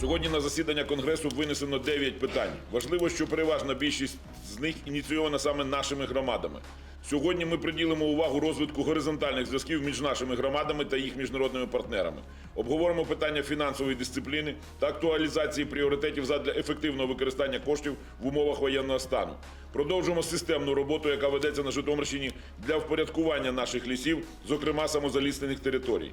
Сьогодні на засідання Конгресу винесено 9 питань. Важливо, що переважна більшість з них ініційована саме нашими громадами. Сьогодні ми приділимо увагу розвитку горизонтальних зв'язків між нашими громадами та їх міжнародними партнерами. Обговоримо питання фінансової дисципліни та актуалізації пріоритетів задля ефективного використання коштів в умовах воєнного стану. Продовжимо системну роботу, яка ведеться на Житомирщині для впорядкування наших лісів, зокрема самозаліснених територій.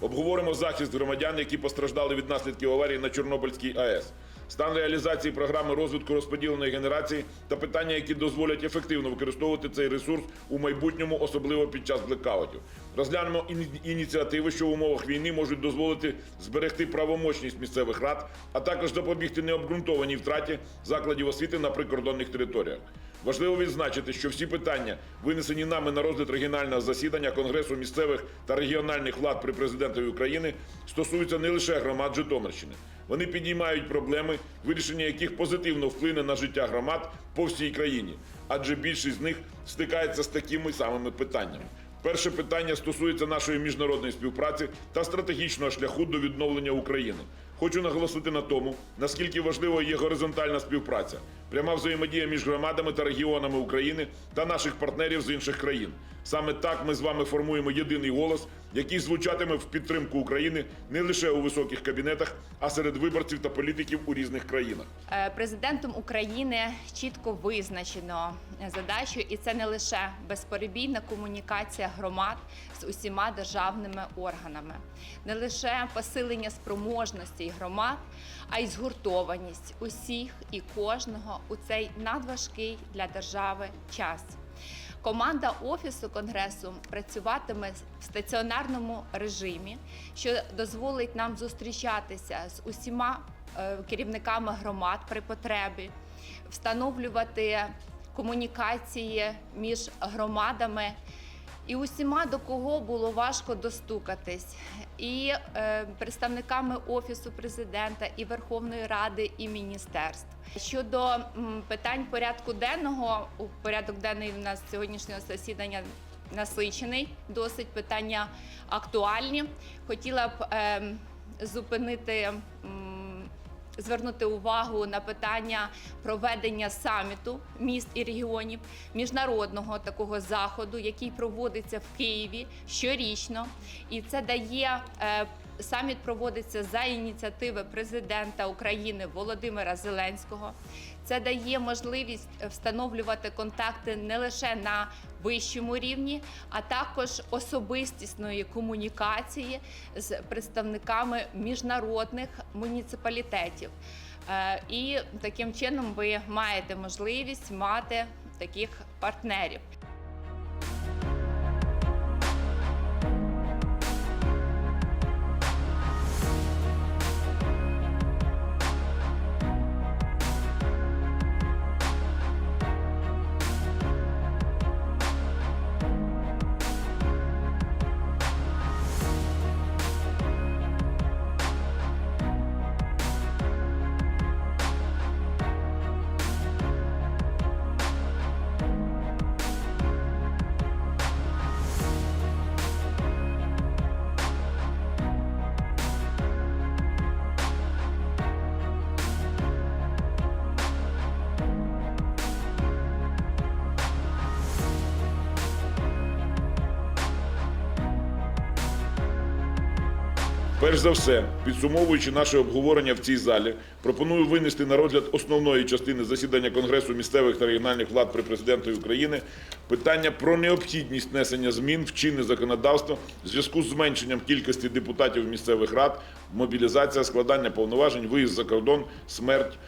Обговоримо захист громадян, які постраждали від наслідків аварії на Чорнобильській АЕС, стан реалізації програми розвитку розподіленої генерації та питання, які дозволять ефективно використовувати цей ресурс у майбутньому, особливо під час блекаутів. Розглянемо іні- ініціативи, що в умовах війни можуть дозволити зберегти правомочність місцевих рад, а також запобігти необґрунтованій втраті закладів освіти на прикордонних територіях. Важливо відзначити, що всі питання, винесені нами на розгляд регіонального засідання Конгресу місцевих та регіональних влад при президентові України, стосуються не лише громад Житомирщини. Вони підіймають проблеми, вирішення яких позитивно вплине на життя громад по всій країні, адже більшість з них стикається з такими самими питаннями. Перше питання стосується нашої міжнародної співпраці та стратегічного шляху до відновлення України. Хочу наголосити на тому, наскільки важливою є горизонтальна співпраця, пряма взаємодія між громадами та регіонами України та наших партнерів з інших країн. Саме так ми з вами формуємо єдиний голос, який звучатиме в підтримку України не лише у високих кабінетах, а серед виборців та політиків у різних країнах. Е, Президентом України чітко визначено задачу, і це не лише безперебійна комунікація громад з усіма державними органами, не лише посилення спроможностей громад, а й згуртованість усіх і кожного у цей надважкий для держави час. Команда офісу конгресу працюватиме в стаціонарному режимі, що дозволить нам зустрічатися з усіма е, керівниками громад при потребі, встановлювати комунікації між громадами і усіма, до кого було важко достукатись, і е, представниками офісу президента, і Верховної Ради, і міністерств. Щодо м, питань порядку денного, порядок денний у нас сьогоднішнього засідання насичений, досить питання актуальні. Хотіла б ем, зупинити. м, звернути увагу на питання проведення саміту міст і регіонів, міжнародного такого заходу, який проводиться в Києві щорічно, і це дає. Саміт проводиться за ініціативи президента України Володимира Зеленського. Це дає можливість встановлювати контакти не лише на вищому рівні, а також особистісної комунікації з представниками міжнародних муніципалітетів. Е, І таким чином ви маєте можливість мати таких партнерів. Перш за все, підсумовуючи наше обговорення в цій залі, пропоную винести на розгляд основної частини засідання Конгресу місцевих та регіональних влад при президентові України питання про необхідність внесення змін в чинне законодавство в зв'язку з зменшенням кількості депутатів місцевих рад, мобілізація, складання повноважень, виїзд за кордон, смерть.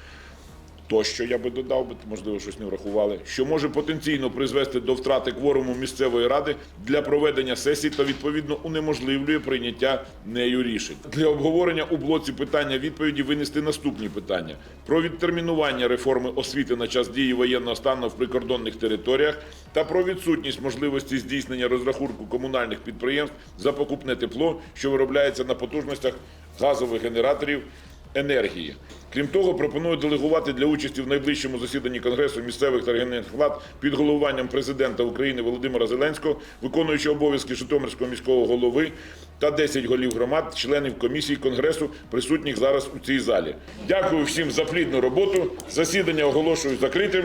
Тощо я би додав, би, можливо, щось не врахували, що може потенційно призвести до втрати кворуму місцевої ради для проведення сесій та відповідно унеможливлює прийняття нею рішень. Для обговорення у блоці питання відповіді винести наступні питання: про відтермінування реформи освіти на час дії воєнного стану в прикордонних територіях та про відсутність можливості здійснення розрахунку комунальних підприємств за покупне тепло, що виробляється на потужностях газових генераторів енергії. Крім того, пропоную делегувати для участі в найближчому засіданні Конгресу місцевих та регіональних влад під головуванням президента України Володимира Зеленського, виконуючи обов'язки Житомирського міського голови та 10 голів громад, членів комісії Конгресу, присутніх зараз у цій залі. Дякую всім за плідну роботу. Засідання оголошую закритим.